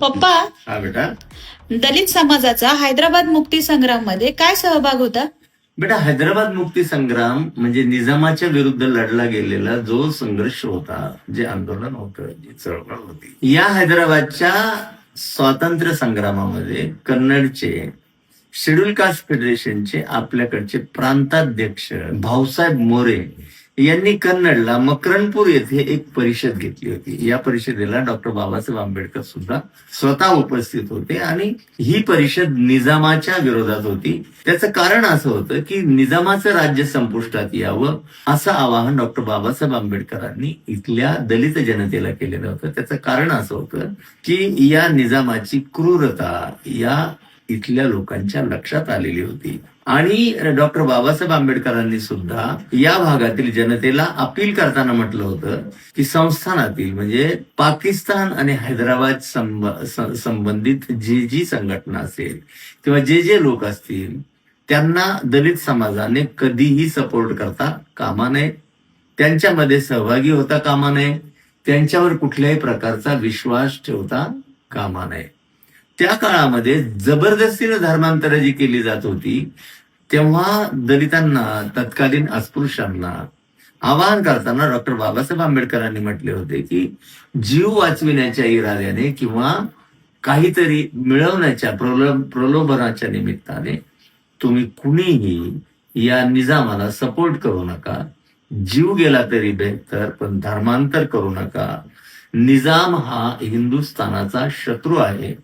पप्पा हा बेटा. दलित समाजाचा हैदराबाद मुक्ती संग्राममध्ये काय सहभाग होता? बेटा हैदराबाद मुक्ती संग्राम म्हणजे निजामाच्या विरुद्ध लढला गेलेला जो संघर्ष होता जे आंदोलन होतं जी चळवळ होती. या हैदराबादच्या स्वातंत्र्य संग्रामामध्ये कन्नडचे शेड्यूल कास्ट फेडरेशनचे आपल्याकडचे प्रांताध्यक्ष भाऊसाहेब मोरे यांनी कन्नडला मकरणपूर येथे एक परिषद घेतली होती. या परिषदेला डॉक्टर बाबासाहेब आंबेडकर सुद्धा स्वतः उपस्थित होते आणि ही परिषद निजामाच्या विरोधात होती. त्याचं कारण असं होतं की निजामाचं राज्य संपुष्टात यावं असं आवाहन डॉक्टर बाबासाहेब आंबेडकरांनी इथल्या दलित जनतेला केलेलं होतं. त्याचं कारण असं होतं की या निजामाची क्रूरता या इथल्या लोकांच्या लक्षात आलेली होती. आणि डॉक्टर बाबासाहेब आंबेडकरांनी सुद्धा या भागातील जनतेला अपील करताना म्हटलं होतं की संस्थानातील म्हणजे पाकिस्तान आणि हैदराबाद संब- संबंधित जी जी संघटना असेल किंवा जे जे लोक असतील त्यांना दलित समाजाने कधीही सपोर्ट करता कामा नये. त्यांच्यामध्ये सहभागी होता कामा नये. त्यांच्यावर कुठल्याही प्रकारचा विश्वास ठेवता कामा नये. त्या काळामध्ये जबरदस्तीने धर्मांतर जी केली जात होती तेव्हा दलितांना तत्कालीन अस्पृश्यांना आवाहन करताना डॉक्टर बाबासाहेब आंबेडकरांनी म्हटले होते की जीव वाचविण्याच्या इराद्याने किंवा काहीतरी मिळवण्याच्या प्रलोभ प्रलोभनाच्या निमित्ताने तुम्ही कुणीही या निजामाला सपोर्ट करू नका. जीव गेला तरी बेहतर पण धर्मांतर करू नका. निजाम हा हिंदुस्थानाचा शत्रू आहे.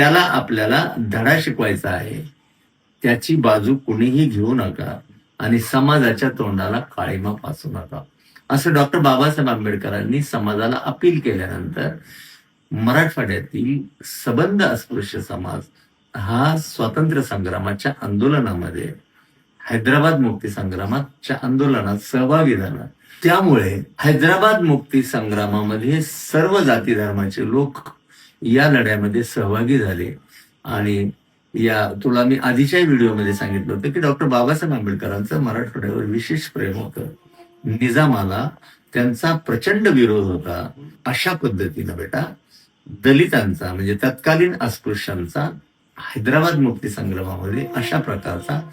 त्याला आपल्याला धडा शिकवायचा आहे. त्याची बाजू कुणीही घेऊ नका आणि समाजाच्या तोंडाला काळीमा पासू नका. असं डॉक्टर बाबासाहेब आंबेडकरांनी समाजाला अपील केल्यानंतर मराठवाड्यातील सबंध अस्पृश्य समाज हा स्वातंत्र्य संग्रामाच्या आंदोलनामध्ये हैदराबाद मुक्ती संग्रामाच्या आंदोलनात सहभागी झाला. त्यामुळे हैदराबाद मुक्ती संग्रामामध्ये सर्व जाती धर्माचे लोक या लढ्यामध्ये सहभागी झाले. आणि या तुला मी आधीच्या व्हिडिओमध्ये सांगितलं होतं की डॉक्टर बाबासाहेब आंबेडकरांचं मराठवाड्यावर विशेष प्रेम होतं. निजामाला त्यांचा प्रचंड विरोध होता. अशा पद्धतीनं बेटा दलितांचा म्हणजे तत्कालीन अस्पृश्यांचा हैदराबाद मुक्ती संग्रामामध्ये अशा प्रकारचा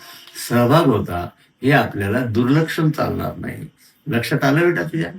सहभाग होता हे आपल्याला दुर्लक्षून चालणार नाही. लक्षात आलं बेटा तुझ्या?